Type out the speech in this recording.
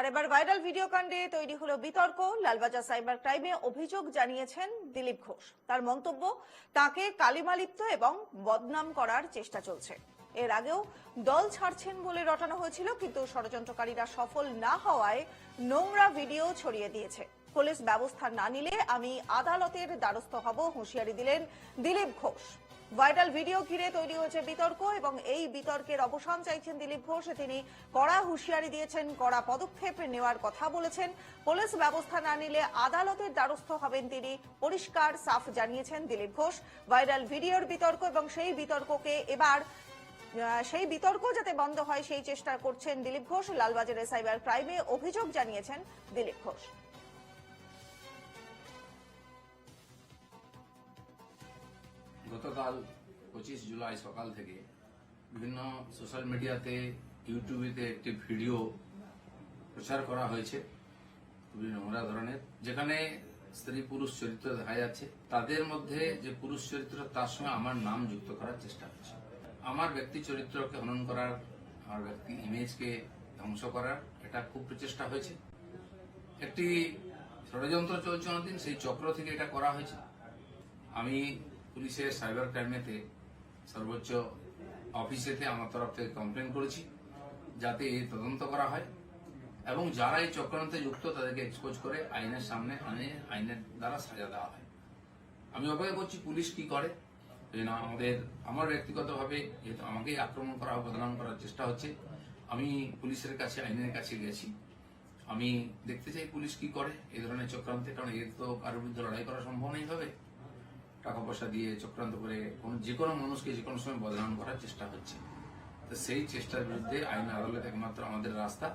আর এবার viral video কাণ্ডে তৈরি হলো বিতর্ক। লালবাজার সাইবার ক্রাইমে অভিযোগ জানিয়েছেন দিলীপ ঘোষ। তার মন্তব্য, তাকে কালিমালিপ্ত এবং বদনাম করার চেষ্টা চলছে। এর আগেও দল ছাড়ছেন বলে রটানো হয়েছিল, কিন্তু ষড়যন্ত্রকারীরা সফল না হওয়ায় নোংরা ভিডিও ছড়িয়ে দিয়েছে। পুলিশ ব্যবস্থা না নিলে আমি আদালতের দ্বারস্থ হব, হুঁশিয়ারি দিলেন দিলীপ ঘোষ। ভাইরাল ভিডিও ঘিরে তৈরি হয়েছে বিতর্ক এবং এই বিতর্কের অবসান চাইছেন দিলীপ ঘোষ। তিনি কড়া হুঁশিয়ারি দিয়েছেন, কড়া পদক্ষেপ নেওয়ার কথা বলেছেন। পুলিশ ব্যবস্থা না নিলে আদালতের দ্বারস্থ হবেন তিনি, পরিষ্কার সাফ জানিয়েছেন দিলীপ ঘোষ। ভাইরাল ভিডিওর বিতর্ক এবং সেই বিতর্ককে এবার সেই বিতর্ক যাতে বন্ধ হয় সেই চেষ্টা করছেন দিলীপ ঘোষ। লালবাজারের সাইবার ক্রাইমে অভিযোগ জানিয়েছেন দিলীপ ঘোষ। গতকাল পঁচিশ জুলাই সকাল থেকে বিভিন্ন সোশ্যাল মিডিয়াতে ইউটিউবেতে একটি ভিডিও প্রচার করা হয়েছে। খুবই নোংরা ধরনের। যেখানে স্ত্রী পুরুষ চরিত্র দেখা যাচ্ছে। তাদের মধ্যে যে পুরুষ চরিত্র, তার সঙ্গে আমার নাম যুক্ত করার চেষ্টা হচ্ছে আমার ব্যক্তি চরিত্রকে হনন করার, আমার ব্যক্তি ইমেজকে ধ্বংস করার এটা খুব প্রচেষ্টা হয়েছে। একটি ষড়যন্ত্র চলছে অনেকদিন, সেই চক্র থেকে এটা করা হয়েছে। আমি পুলিশের সাইবার ক্রাইমেতে সর্বোচ্চ অফিসেতে আমার তরফ থেকে কমপ্লেন করেছি, যাতে তদন্ত করা হয়। এবং যারা এই চক্রান্তে যুক্ত, তাদেরকে এক্সপোজ করে আইনের সামনে আনে আইনের দ্বারা সাজা দেওয়া হয়। আমি অপেক্ষা করছি পুলিশ কি করে। না, আমাদের, আমার ব্যক্তিগতভাবে যেহেতু আমাকেই আক্রমণ করা বদনাম করার চেষ্টা হচ্ছে, আমি পুলিশের কাছে, আইনের কাছে গেছি। আমি দেখতে চাই পুলিশ কি করে এই ধরনের চক্রান্তে, কারণ এর তো কারোর বিরুদ্ধে লড়াই করা সম্ভব নেই হবে টাকা পয়সা দিয়ে চক্রান্ত করে কোন যে কোনো মানুষকে যে কোনো সময় বদনাম করার চেষ্টা হচ্ছে। তো সেই চেষ্টার বিরুদ্ধে আইন আদালত একমাত্র আমাদের রাস্তা